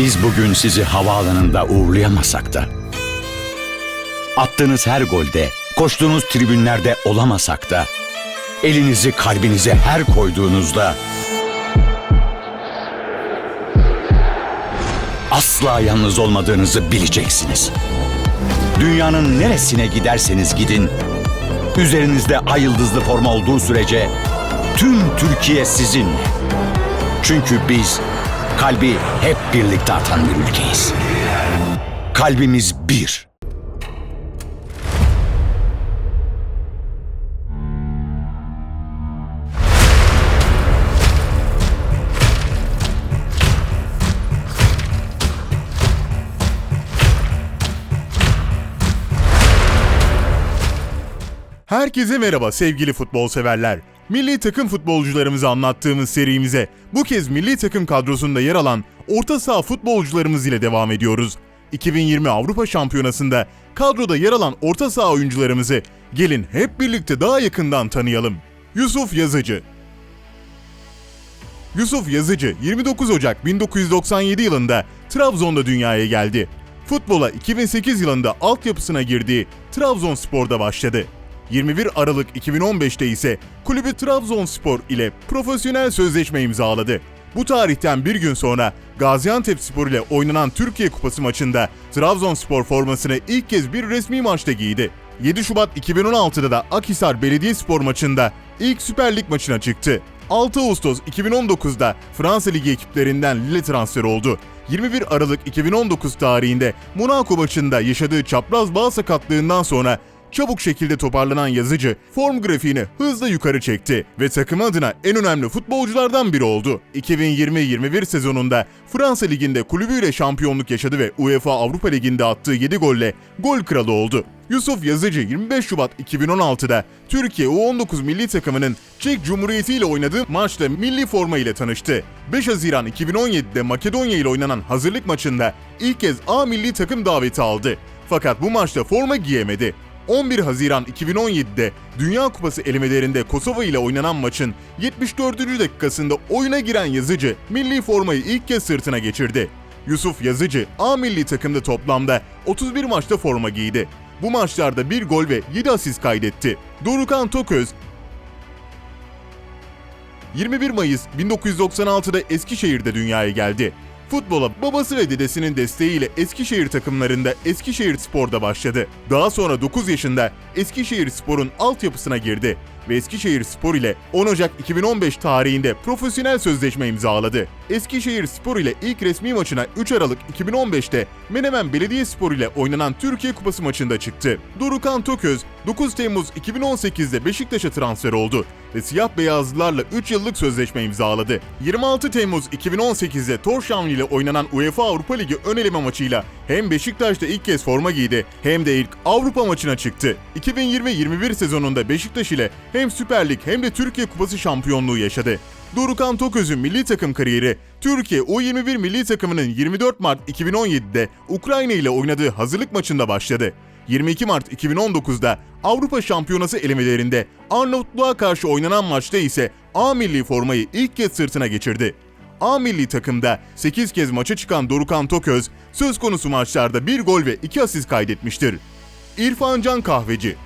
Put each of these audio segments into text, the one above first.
Biz bugün sizi havaalanında uğurlayamasak da, attığınız her golde, koştuğunuz tribünlerde olamasak da, elinizi kalbinize her koyduğunuzda, asla yalnız olmadığınızı bileceksiniz. Dünyanın neresine giderseniz gidin, üzerinizde ay yıldızlı forma olduğu sürece tüm Türkiye sizinle. Çünkü biz kalbi hep birlikte atan bir ülkeyiz. Kalbimiz bir. Herkese merhaba sevgili futbol severler. Milli takım futbolcularımızı anlattığımız serimize bu kez milli takım kadrosunda yer alan orta saha futbolcularımız ile devam ediyoruz. 2020 Avrupa Şampiyonası'nda kadroda yer alan orta saha oyuncularımızı gelin hep birlikte daha yakından tanıyalım. Yusuf Yazıcı Yusuf Yazıcı 29 Ocak 1997 yılında Trabzon'da dünyaya geldi. Futbola 2008 yılında altyapısına girdiği Trabzonspor'da başladı. 21 Aralık 2015'te ise kulübü Trabzonspor ile profesyonel sözleşme imzaladı. Bu tarihten bir gün sonra Gaziantepspor ile oynanan Türkiye Kupası maçında Trabzonspor formasını ilk kez bir resmi maçta giydi. 7 Şubat 2016'da da Akhisar Belediyespor maçında ilk Süper Lig maçına çıktı. 6 Ağustos 2019'da Fransa Ligi ekiplerinden Lille transfer oldu. 21 Aralık 2019 tarihinde Monaco maçında yaşadığı çapraz bağ sakatlığından sonra çabuk şekilde toparlanan yazıcı form grafiğini hızla yukarı çekti ve takım adına en önemli futbolculardan biri oldu. 2020-21 sezonunda Fransa Ligi'nde kulübüyle şampiyonluk yaşadı ve UEFA Avrupa Ligi'nde attığı 7 golle gol kralı oldu. Yusuf Yazıcı 25 Şubat 2016'da Türkiye U19 milli takımının Çek Cumhuriyeti ile oynadığı maçta milli forma ile tanıştı. 5 Haziran 2017'de Makedonya ile oynanan hazırlık maçında ilk kez A milli takım daveti aldı. Fakat bu maçta forma giyemedi. 11 Haziran 2017'de Dünya Kupası elemelerinde Kosova ile oynanan maçın 74. dakikasında oyuna giren Yazıcı milli formayı ilk kez sırtına geçirdi. Yusuf Yazıcı A milli takımda toplamda 31 maçta forma giydi. Bu maçlarda 1 gol ve 7 asist kaydetti. Dorukan Toköz 21 Mayıs 1996'da Eskişehir'de dünyaya geldi. Futbola babası ve dedesinin desteğiyle Eskişehir takımlarında Eskişehir Spor'da başladı. Daha sonra 9 yaşında Eskişehir Spor'un altyapısına girdi ve Eskişehir Spor ile 10 Ocak 2015 tarihinde profesyonel sözleşme imzaladı. Eskişehir Spor ile ilk resmi maçına 3 Aralık 2015'te Menemen Belediyespor ile oynanan Türkiye Kupası maçında çıktı. Dorukan Toköz 9 Temmuz 2018'de Beşiktaş'a transfer oldu ve siyah beyazlılarla 3 yıllık sözleşme imzaladı. 26 Temmuz 2018'de Torshavn ile oynanan UEFA Avrupa Ligi ön eleme maçıyla hem Beşiktaş'ta ilk kez forma giydi hem de ilk Avrupa maçına çıktı. 2020-21 sezonunda Beşiktaş ile hem Süper Lig hem de Türkiye Kupası şampiyonluğu yaşadı. Dorukan Toköz'ün milli takım kariyeri, Türkiye U21 milli takımının 24 Mart 2017'de Ukrayna ile oynadığı hazırlık maçında başladı. 22 Mart 2019'da Avrupa Şampiyonası elemelerinde Arnavutluğa karşı oynanan maçta ise A milli formayı ilk kez sırtına geçirdi. A milli takımda 8 kez maça çıkan Dorukan Toköz, söz konusu maçlarda 1 gol ve 2 asist kaydetmiştir. İrfan Can Kahveci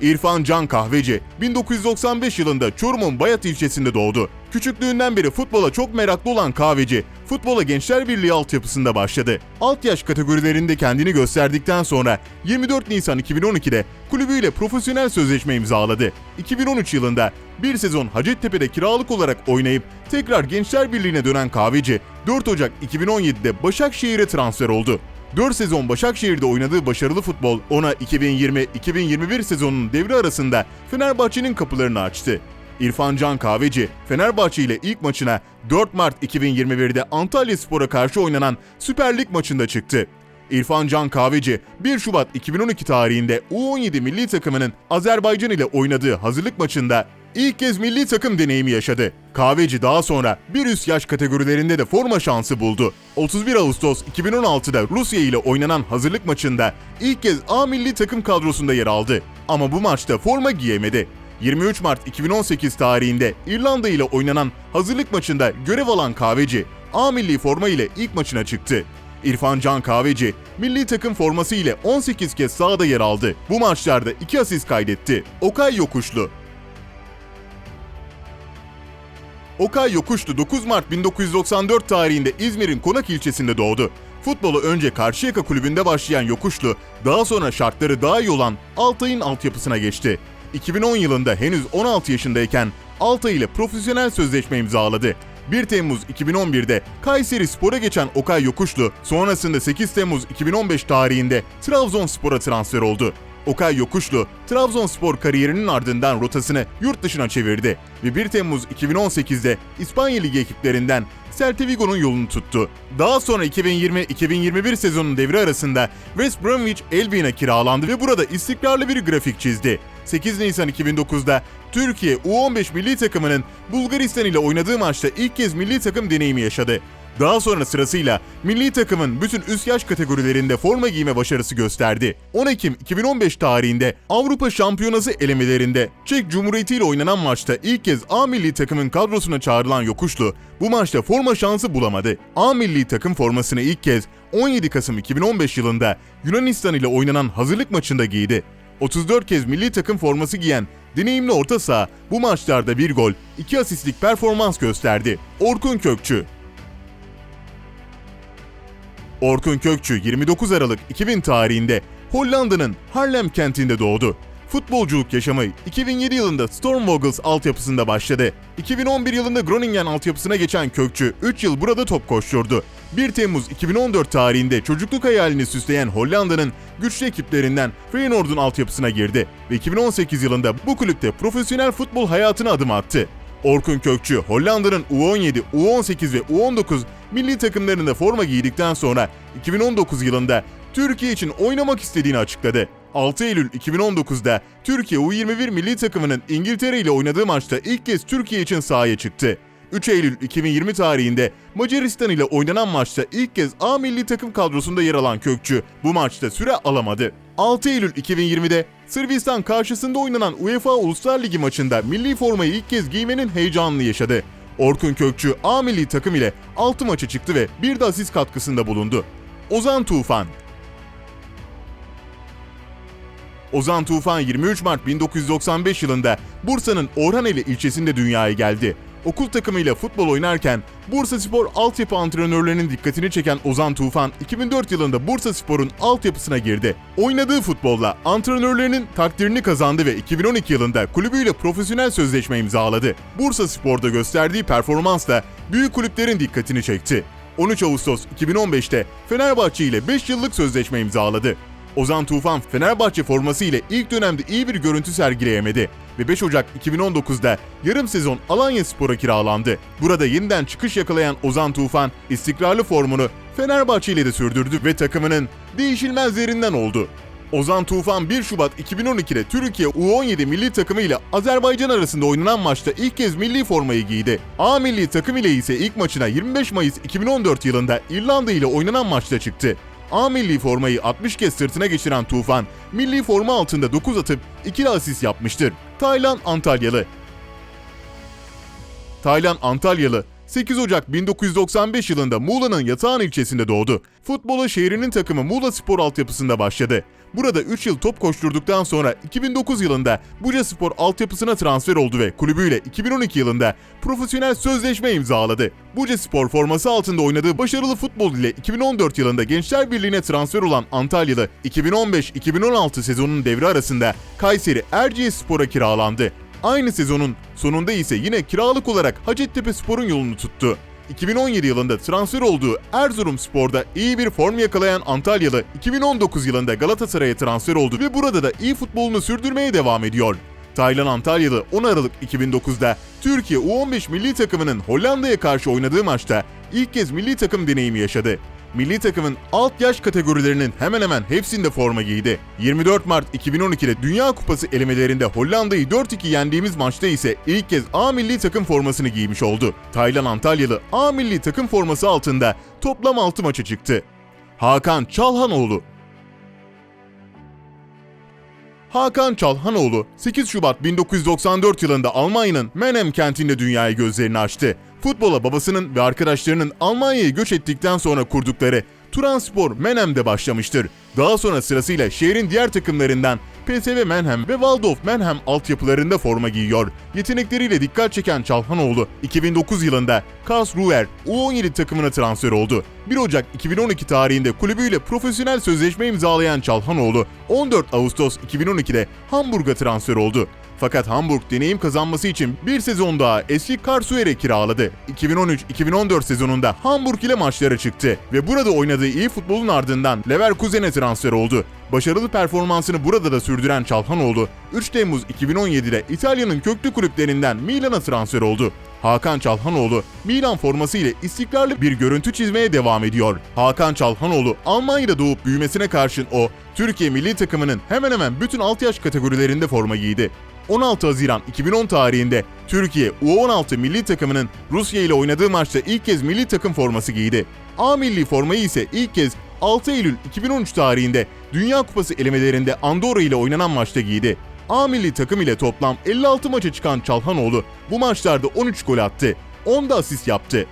İrfan Can Kahveci 1995 yılında Çorum'un Bayat ilçesinde doğdu. Küçüklüğünden beri futbola çok meraklı olan Kahveci, futbola Gençler Birliği altyapısında başladı. Alt yaş kategorilerinde kendini gösterdikten sonra 24 Nisan 2012'de kulübüyle profesyonel sözleşme imzaladı. 2013 yılında bir sezon Hacettepe'de kiralık olarak oynayıp tekrar Gençler Birliği'ne dönen Kahveci, 4 Ocak 2017'de Başakşehir'e transfer oldu. 4 sezon Başakşehir'de oynadığı başarılı futbol ona 2020-2021 sezonunun devre arasında Fenerbahçe'nin kapılarını açtı. İrfan Can Kahveci, Fenerbahçe ile ilk maçına 4 Mart 2021'de Antalya Spor'a karşı oynanan Süper Lig maçında çıktı. İrfan Can Kahveci 1 Şubat 2012 tarihinde U17 milli takımının Azerbaycan ile oynadığı hazırlık maçında ilk kez milli takım deneyimi yaşadı. Kahveci daha sonra bir üst yaş kategorilerinde de forma şansı buldu. 31 Ağustos 2016'da Rusya ile oynanan hazırlık maçında ilk kez A milli takım kadrosunda yer aldı. Ama bu maçta forma giyemedi. 23 Mart 2018 tarihinde İrlanda ile oynanan hazırlık maçında görev alan Kahveci, A milli forma ile ilk maçına çıktı. İrfan Can Kahveci, milli takım forması ile 18 kez sahada yer aldı. Bu maçlarda 2 asist kaydetti. Okay Yokuşlu, Okay Yokuşlu 9 Mart 1994 tarihinde İzmir'in Konak ilçesinde doğdu. Futbolu önce Karşıyaka kulübünde başlayan Yokuşlu, daha sonra şartları daha iyi olan Altay'ın altyapısına geçti. 2010 yılında henüz 16 yaşındayken Altay ile profesyonel sözleşme imzaladı. 1 Temmuz 2011'de Kayseri Spor'a geçen Okay Yokuşlu, sonrasında 8 Temmuz 2015 tarihinde Trabzonspor'a transfer oldu. Okay Yokuşlu, Trabzonspor kariyerinin ardından rotasını yurt dışına çevirdi ve 1 Temmuz 2018'de İspanya Ligi ekiplerinden Celta Vigo'nun yolunu tuttu. Daha sonra 2020-2021 sezonun devre arasında West Bromwich Albion'a kiralandı ve burada istikrarlı bir grafik çizdi. 8 Nisan 2009'da Türkiye U15 milli takımının Bulgaristan ile oynadığı maçta ilk kez milli takım deneyimi yaşadı. Daha sonra sırasıyla milli takımın bütün üst yaş kategorilerinde forma giyme başarısı gösterdi. 10 Ekim 2015 tarihinde Avrupa Şampiyonası elemelerinde Çek Cumhuriyeti ile oynanan maçta ilk kez A milli takımın kadrosuna çağrılan Yokuşlu bu maçta forma şansı bulamadı. A milli takım formasını ilk kez 17 Kasım 2015 yılında Yunanistan ile oynanan hazırlık maçında giydi. 34 kez milli takım forması giyen deneyimli orta saha bu maçlarda bir gol, 2 asistlik performans gösterdi. Orkun Kökçü Orkun Kökçü 29 Aralık 2000 tarihinde Hollanda'nın Haarlem kentinde doğdu. Futbolculuk yaşamı 2007 yılında Stormvogels altyapısında başladı. 2011 yılında Groningen altyapısına geçen Kökçü 3 yıl burada top koşturdu. 1 Temmuz 2014 tarihinde çocukluk hayalini süsleyen Hollanda'nın güçlü ekiplerinden Feyenoord'un altyapısına girdi ve 2018 yılında bu kulüpte profesyonel futbol hayatına adım attı. Orkun Kökçü, Hollanda'nın U17, U18 ve U19 milli takımlarında forma giydikten sonra 2019 yılında Türkiye için oynamak istediğini açıkladı. 6 Eylül 2019'da Türkiye U21 milli takımının İngiltere ile oynadığı maçta ilk kez Türkiye için sahaya çıktı. 3 Eylül 2020 tarihinde Macaristan ile oynanan maçta ilk kez A milli takım kadrosunda yer alan Kökçü bu maçta süre alamadı. 6 Eylül 2020'de Sırbistan karşısında oynanan UEFA Uluslar Ligi maçında milli formayı ilk kez giymenin heyecanını yaşadı. Orkun Kökçü A milli takım ile 6 maça çıktı ve bir de asist katkısında bulundu. Ozan Tufan Ozan Tufan 23 Mart 1995 yılında Bursa'nın Orhaneli ilçesinde dünyaya geldi. Okul takımıyla futbol oynarken Bursa Spor altyapı antrenörlerinin dikkatini çeken Ozan Tufan 2004 yılında Bursa Spor'un altyapısına girdi. Oynadığı futbolla antrenörlerinin takdirini kazandı ve 2012 yılında kulübüyle profesyonel sözleşme imzaladı. Bursa Spor'da gösterdiği performansla büyük kulüplerin dikkatini çekti. 13 Ağustos 2015'te Fenerbahçe ile 5 yıllık sözleşme imzaladı. Ozan Tufan Fenerbahçe forması ile ilk dönemde iyi bir görüntü sergileyemedi ve 5 Ocak 2019'da yarım sezon Alanya Spor'a kiralandı. Burada yeniden çıkış yakalayan Ozan Tufan istikrarlı formunu Fenerbahçe ile de sürdürdü ve takımının değişilmezlerinden oldu. Ozan Tufan 1 Şubat 2012'de Türkiye U17 milli takımı ile Azerbaycan arasında oynanan maçta ilk kez milli formayı giydi. A milli takım ile ise ilk maçına 25 Mayıs 2014 yılında İrlanda ile oynanan maçta çıktı. A milli formayı 60 kez sırtına geçiren Tufan, milli forma altında 9 atıp 2 asist yapmıştır. Taylan Antalyalı Taylan Antalyalı 8 Ocak 1995 yılında Muğla'nın Yatağan ilçesinde doğdu. Futbola şehrinin takımı Muğla Spor altyapısında başladı. Burada 3 yıl top koşturduktan sonra 2009 yılında Buca Spor altyapısına transfer oldu ve kulübüyle 2012 yılında profesyonel sözleşme imzaladı. Buca Spor forması altında oynadığı başarılı futbol ile 2014 yılında Gençler Birliği'ne transfer olan Antalyalı 2015-2016 sezonunun devre arasında Kayseri Erciyes Spor'a kiralandı. Aynı sezonun sonunda ise yine kiralık olarak Hacettepe Spor'un yolunu tuttu. 2017 yılında transfer olduğu Erzurum Spor'da iyi bir form yakalayan Antalyalı 2019 yılında Galatasaray'a transfer oldu ve burada da iyi futbolunu sürdürmeye devam ediyor. Taylan Antalyalı 10 Aralık 2009'da Türkiye U15 milli takımının Hollanda'ya karşı oynadığı maçta ilk kez milli takım deneyimi yaşadı. Milli takımın alt yaş kategorilerinin hemen hemen hepsinde forma giydi. 24 Mart 2012'de Dünya Kupası elemelerinde Hollanda'yı 4-2 yendiğimiz maçta ise ilk kez A milli takım formasını giymiş oldu. Taylan Antalyalı A milli takım forması altında toplam 6 maça çıktı. Hakan Çalhanoğlu Hakan Çalhanoğlu 8 Şubat 1994 yılında Almanya'nın Mannheim kentinde dünyaya gözlerini açtı. Futbola babasının ve arkadaşlarının Almanya'ya göç ettikten sonra kurdukları Turanspor Mannheim'de başlamıştır. Daha sonra sırasıyla şehrin diğer takımlarından PSV Mannheim ve Waldorf Mannheim altyapılarında forma giyiyor. Yetenekleriyle dikkat çeken Çalhanoğlu 2009 yılında Karlsruher U17 takımına transfer oldu. 1 Ocak 2012 tarihinde kulübüyle profesyonel sözleşme imzalayan Çalhanoğlu 14 Ağustos 2012'de Hamburg'a transfer oldu. Fakat Hamburg deneyim kazanması için bir sezon daha eski Karlsruher'e kiraladı. 2013-2014 sezonunda Hamburg ile maçlara çıktı ve burada oynadığı iyi futbolun ardından Leverkusen'e transfer oldu. Başarılı performansını burada da sürdüren Çalhanoğlu, 3 Temmuz 2017'de İtalya'nın köklü kulüplerinden Milan'a transfer oldu. Hakan Çalhanoğlu, Milan forması ile istikrarlı bir görüntü çizmeye devam ediyor. Hakan Çalhanoğlu, Almanya'da doğup büyümesine karşın o, Türkiye milli takımının hemen hemen bütün alt yaş kategorilerinde forma giydi. 16 Haziran 2010 tarihinde Türkiye U16 milli takımının Rusya ile oynadığı maçta ilk kez milli takım forması giydi. A milli formayı ise ilk kez 6 Eylül 2013 tarihinde Dünya Kupası elemelerinde Andorra ile oynanan maçta giydi. A milli takım ile toplam 56 maça çıkan Çalhanoğlu bu maçlarda 13 gol attı, 10 da asist yaptı.